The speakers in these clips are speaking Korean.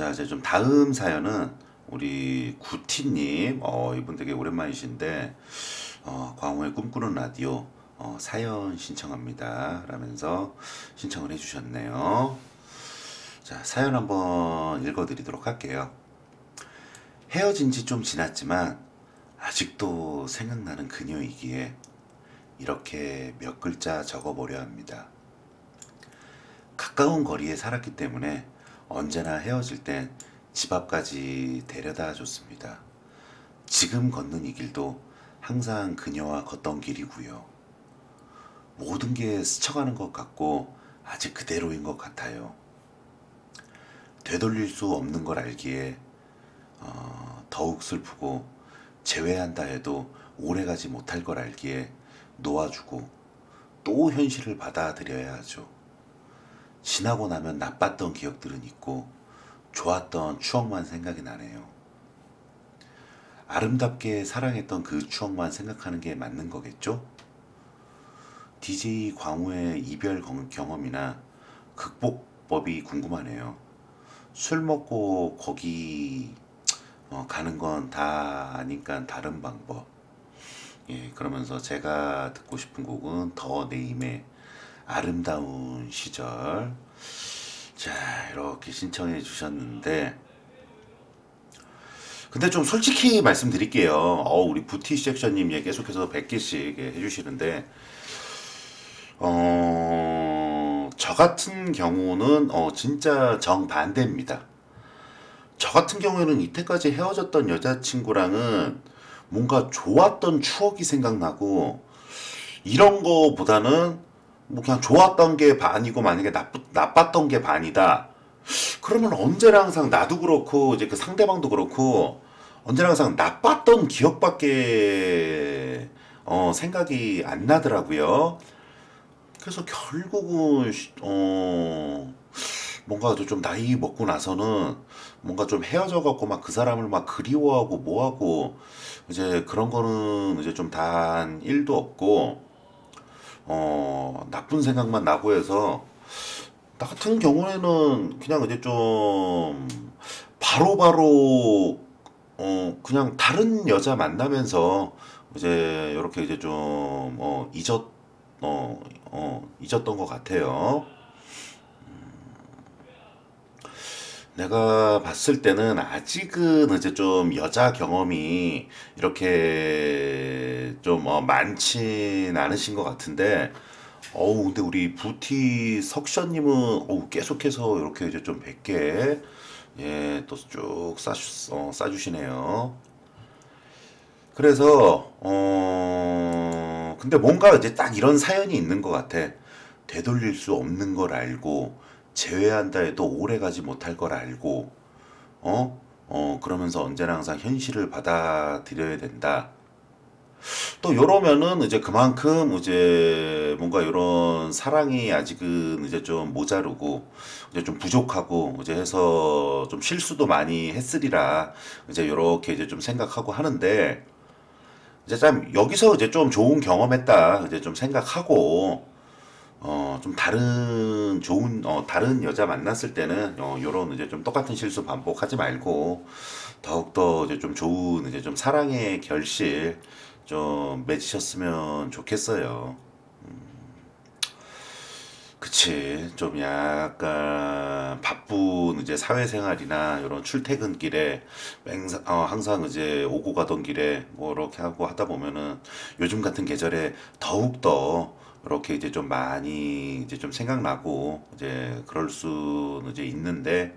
자 이제 좀 다음 사연은 우리 구티님 어 이분 되게 오랜만이신데 어 광호의 꿈꾸는 라디오 어, 사연 신청합니다. 라면서 신청을 해주셨네요. 자 사연 한번 읽어드리도록 할게요. 헤어진 지 좀 지났지만 아직도 생각나는 그녀이기에 이렇게 몇 글자 적어보려 합니다. 가까운 거리에 살았기 때문에 언제나 헤어질 땐 집 앞까지 데려다 줬습니다. 지금 걷는 이 길도 항상 그녀와 걷던 길이고요. 모든 게 스쳐가는 것 같고 아직 그대로인 것 같아요. 되돌릴 수 없는 걸 알기에 어, 더욱 슬프고 제외한다 해도 오래가지 못할 걸 알기에 놓아주고 또 현실을 받아들여야 하죠. 지나고 나면 나빴던 기억들은 있고 좋았던 추억만 생각이 나네요. 아름답게 사랑했던 그 추억만 생각하는 게 맞는 거겠죠? DJ 광우의 이별 경험이나 극복법이 궁금하네요. 술 먹고 거기 어, 가는 건 다 아니까 다른 방법. 예, 그러면서 제가 듣고 싶은 곡은 더 네임의 아름다운 시절. 자 이렇게 신청해 주셨는데. 근데 좀 솔직히 말씀드릴게요. 어, 우리 부티 섹션님 예, 계속해서 100개씩 예, 해주시는데 어, 저 같은 경우는 어, 진짜 정반대입니다. 저 같은 경우에는 이때까지 헤어졌던 여자친구랑은 뭔가 좋았던 추억이 생각나고 이런 거보다는 뭐 그냥 좋았던 게 반이고 만약에 나쁘, 나빴던 게 반이다. 그러면 언제나 항상 나도 그렇고 이제 그 상대방도 그렇고 언제나 항상 나빴던 기억밖에 어, 생각이 안 나더라고요. 그래서 결국은 어 뭔가 좀 나이 먹고 나서는 뭔가 좀 헤어져 갖고 막 그 사람을 막 그리워하고 뭐하고 이제 그런 거는 이제 좀단 1도 없고 어, 나쁜 생각만 나고 해서 나 같은 경우에는 그냥 이제 좀 바로바로 어 그냥 다른 여자 만나면서 이제 이렇게 이제 좀 어 잊었 어, 어 잊었던 것 같아요. 내가 봤을 때는 아직은 이제 좀 여자 경험이 이렇게 좀 어, 많진 않으신 것 같은데 어우 근데 우리 부티 석션님은 어우 계속해서 이렇게 이제 좀 100개 예또 쭉 싸주, 어, 싸주시네요. 그래서 어 근데 뭔가 이제 딱 이런 사연이 있는 것 같아. 되돌릴 수 없는 걸 알고 제외한다 해도 오래 가지 못할 걸 알고 어? 어 그러면서 언제나 항상 현실을 받아들여야 된다. 또 이러면은 이제 그만큼 이제 뭔가 이런 사랑이 아직은 이제 좀 모자르고 이제 좀 부족하고 이제 해서 좀 실수도 많이 했으리라 이제 이렇게 이제 좀 생각하고 하는데 이제 참 여기서 이제 좀 좋은 경험했다 이제 좀 생각하고 어, 좀 다른 좋은 어, 다른 여자 만났을 때는 어, 요런 이제 좀 똑같은 실수 반복하지 말고 더욱더 이제 좀 좋은 이제 좀 사랑의 결실 좀 맺으셨으면 좋겠어요. 음, 그치 좀 약간 바쁜 이제 사회생활이나 이런 출퇴근길에 맹사, 어, 항상 이제 오고 가던 길에 뭐 이렇게 하고 하다 보면은 요즘 같은 계절에 더욱더 이렇게 이제 좀 많이 이제 좀 생각나고 이제 그럴 수는 이제 있는데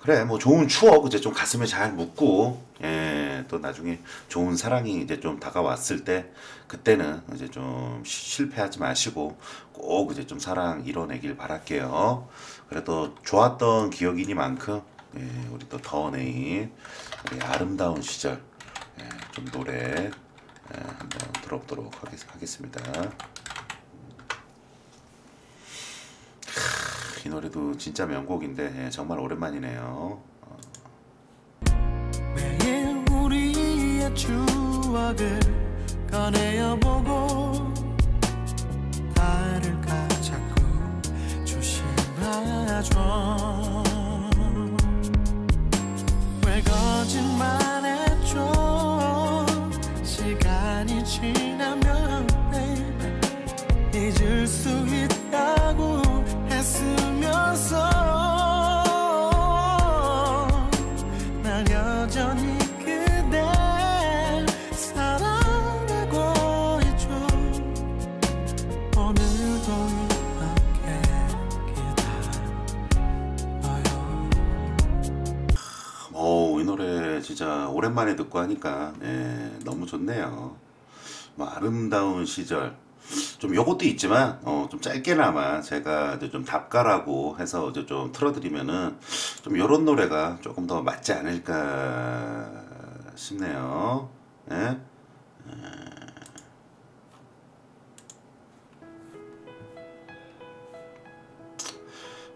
그래 뭐 좋은 추억 이제 좀 가슴에 잘 묻고 예, 또 나중에 좋은 사랑이 이제 좀 다가왔을 때 그때는 이제 좀 실패하지 마시고 꼭 이제 좀 사랑 이뤄내길 바랄게요. 그래도 좋았던 기억이니만큼 예, 우리 또 더네인 우리 아름다운 시절 예, 좀 노래 예, 한번 들어보도록 하겠습니다. 이 노래도 진짜 명곡인데 예, 정말 오랜만이네요. 매일 우리의 추억을 꺼내어보고 줄 수 있다고 했으면서 난 여전히 그댈 사랑하고 있죠. 오늘도 이렇게 기다려요. 오이 노래 진짜 오랜만에 듣고 하니까 예, 너무 좋네요. 뭐 아름다운 시절 좀 요것도 있지만 어, 좀 짧게나마 제가 이제 좀 답가라고 해서 이제 좀 틀어드리면은 좀 요런 노래가 조금 더 맞지 않을까 싶네요. 예?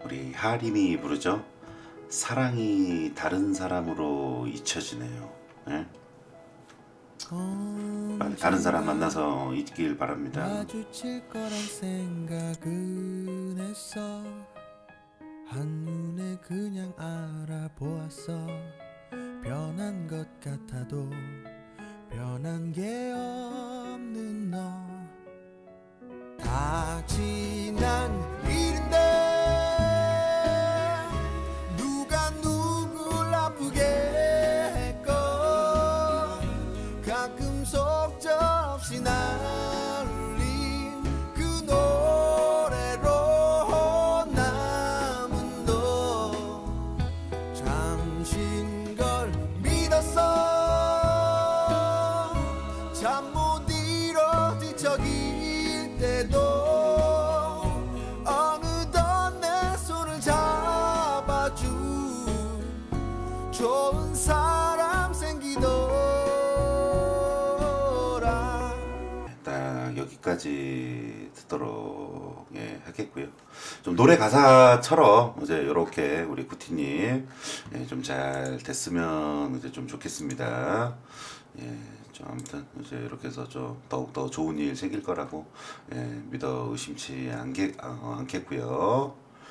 우리 하림이 부르죠. 사랑이 다른 사람으로 잊혀지네요. 예? 빨리 다른 사람 만나서 있길 바랍니다. 한눈에 그냥 알아보았어. 변한 것 같아도 변한 게 없는 너. 다지 잠신 걸 믿었어 딱 여기까지 듣도록 예, 하겠고요. 좀 노래 가사처럼 이제 이렇게 우리 구티님 예, 좀잘 됐으면 이제 좀 좋겠습니다. 예, 좀 아무튼 이제 이렇게 해서 좀 더욱 더 좋은 일 생길 거라고 예, 믿어 의심치 않게 어, 않겠고요.